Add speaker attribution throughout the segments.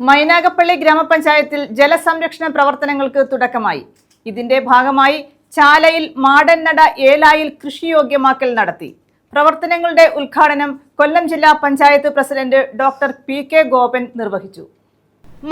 Speaker 1: മൈനാഗപ്പള്ളി ഗ്രാമപഞ്ചായത്തിൽ ജലസംരക്ഷണ പ്രവർത്തനങ്ങൾക്ക് തുടക്കമായി. ഇതിന്റെ ഭാഗമായി ചാലയിൽ മാടന്നട ഏലായിൽ കൃഷിയോഗ്യമാക്കൽ നടത്തി. പ്രവർത്തനങ്ങളുടെ ഉദ്ഘാടനം കൊല്ലം ജില്ലാ panchayat president doctor P K Gopan നിർവഹിച്ചു.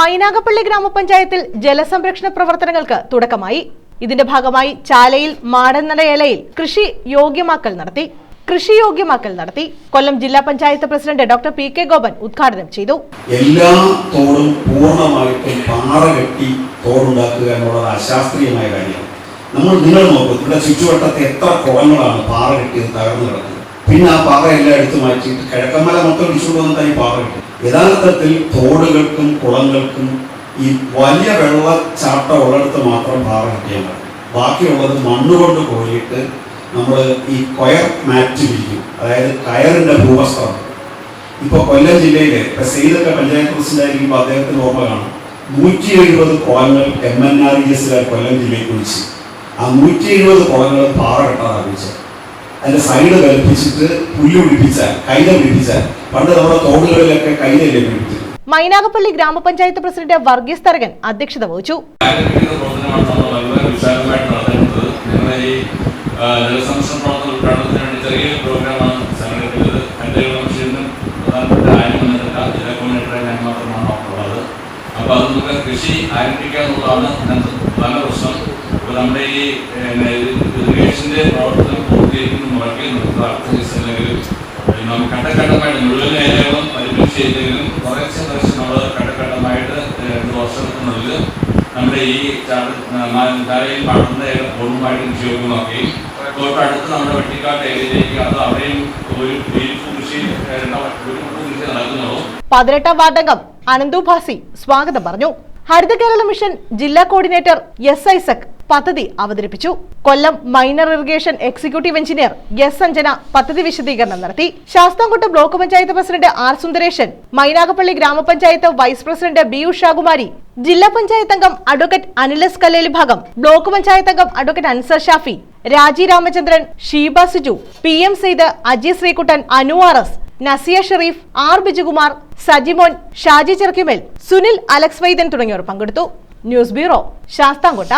Speaker 2: മൈനാഗപ്പള്ളി ഗ്രാമപഞ്ചായത്തിൽ ജലസംരക്ഷണ പ്രവർത്തനങ്ങൾക്ക് തുടക്കമായി. ഇതിന്റെ ഭാഗമായി ചാലയിൽ മാടന്നടയലയിൽ കൃഷി യോഗ്യമാക്കൽ നടത്തി. കൃഷി യോഗ്യമാക്കൽ നടത്തി. കൊല്ലം ജില്ലാ panchayat president doctor P K Gopan ഉദ്ഘാടനം ചെയ്തു.
Speaker 3: എല്ലാ തോടും പൂർണമായിട്ടും പാറ കെട്ടി തോടുണ്ടാക്കുക എന്നുള്ളത് അശാസ്ത്രീയമായ കാര്യമാണ്. നമ്മൾ നിങ്ങൾ നോക്കും ഇവിടെ ചുറ്റുവട്ടത്ത് എത്ര കുളങ്ങളാണ് പാറ കെട്ടിയത് തകർന്നു കിടക്കുന്നത്. പിന്നെ ആ പാറ എല്ലാം എടുത്തു മാറ്റിയിട്ട് കിഴക്കമ്മല മൊത്തം ഇടിച്ചുകൊണ്ട് വന്നിട്ടാണ് ഈ പാറ കെട്ടി യഥാർത്ഥത്തിൽ തോടുകൾക്കും കുളങ്ങൾക്കും ഈ വലിയ വെള്ളച്ചാട്ടം ഉള്ളിടത്ത് മാത്രം പാറ കെട്ടിയാൽ ബാക്കിയുള്ളത് മണ്ണുകൊണ്ട് കോരിയിട്ട് നമ്മൾ ഈ കൊയർ മാറ്റ് വിരിക്കും. അതായത് കയറിന്റെ ഭൂവസ്ത്രം. ഇപ്പൊ കൊല്ലം ജില്ലയിലെ ഇപ്പൊ സെയ്തൊക്കെ പഞ്ചായത്ത് പ്രസിഡന്റ് ആയിരിക്കുമ്പോൾ അദ്ദേഹത്തിന് ഓർമ്മ കാണും. നൂറ്റി എഴുപത് കുളങ്ങൾ എം എൻ ആർ ഇ എസിലെ കൊല്ലം ജില്ലയിൽ കുഴിച്ച്. ആ നൂറ്റി എഴുപത് കുളങ്ങൾ പാറ കെട്ടാറാണ് കുഴിച്ചത്. അതിന്റെ സൈഡ് കൽപ്പിച്ചിട്ട് പുല്ല് പിടിപ്പിച്ചാൽ കൈത പിടിപ്പിച്ചാൽ. പണ്ട് നമ്മുടെ തോടുകളിലൊക്കെ കൈതല്ലേ പിടിപ്പിച്ചു
Speaker 2: മൈനാഗപ്പള്ളി ഗ്രാമപഞ്ചായത്ത് പ്രസിഡന്റ് വർഗീസ് തരകൻ അധ്യക്ഷത വഹിച്ചു.
Speaker 4: ജലസംരക്ഷണ പ്രവർത്തന ഉദ്ഘാടനത്തിന് വേണ്ടി ചെറിയൊരു പ്രോഗ്രാമാണ് സംഘടിപ്പിച്ചത്. എന്റെ കമ്മീഷനും പ്രധാനപ്പെട്ട ആരും വന്നിട്ടില്ല. ഞാൻ മാത്രമാണ് ഉള്ളത്. അപ്പോൾ അത് നമുക്ക് കൃഷി ആരംഭിക്കുക എന്നുള്ളതാണ് ഇതിനകത്ത് പ്രധാന പ്രശ്നം. ഇപ്പോൾ നമ്മുടെ ഈ ഇറിഗേഷന്റെ പ്രവർത്തനം പൂർത്തീകരിക്കുന്ന മുറയ്ക്ക് നമുക്ക് അടുത്ത സീസണിലെങ്കിൽ നമുക്ക് ഘട്ടഘട്ടമായിട്ട് മുഴുവൻ ഏരിയകളും പരിമിതി ചെയ്തെങ്കിലും കുറച്ച് നമ്മൾ ഘട്ടഘട്ടമായിട്ട് രണ്ട് വർഷത്തിനുള്ളിൽ നമ്മുടെ ഈ ചാലയിൽ പാടുന്ന പൂർണമായിട്ട് നിക്ഷേപമാക്കുകയും തൊട്ടടുത്ത് നമ്മുടെ വെട്ടിക്കാട്ട് ഏരിയയിലേക്ക് അത് അവിടെയും ഒരു കൃഷി
Speaker 2: പതിനെട്ടാം വാർഡംഗം അനന്തു ഭാസി സ്വാഗതം പറഞ്ഞു. ഹരിത കേരള മിഷൻ ജില്ലാ കോർഡിനേറ്റർ എസ് ഐസക് പദ്ധതി അവതരിപ്പിച്ചു. Kollam minor irrigation executive engineer S Anjana പദ്ധതി വിശദീകരണം നടത്തി. Sasthamkotta block panchayat president R Sundaresan Mynagappally ഗ്രാമപഞ്ചായത്ത് വൈസ് പ്രസിഡന്റ് ബി ഉഷാകുമാരി ജില്ലാ പഞ്ചായത്ത് അംഗം അഡ്വക്കേറ്റ് അനിലസ് കല്ലേലി ഭാഗം ബ്ലോക്ക് പഞ്ചായത്ത് അംഗം advocate Ansar Shafi Raji Ramachandran Sheeba Siju P M Syed Aji Sreekuttan Anu R S Nasiya Sherif R Bijukumar Sajimon Shaji Cherukkumel Sunil Alex Vaidan തുടങ്ങിയവർ പങ്കെടുത്തു. News bureau Sasthamkotta.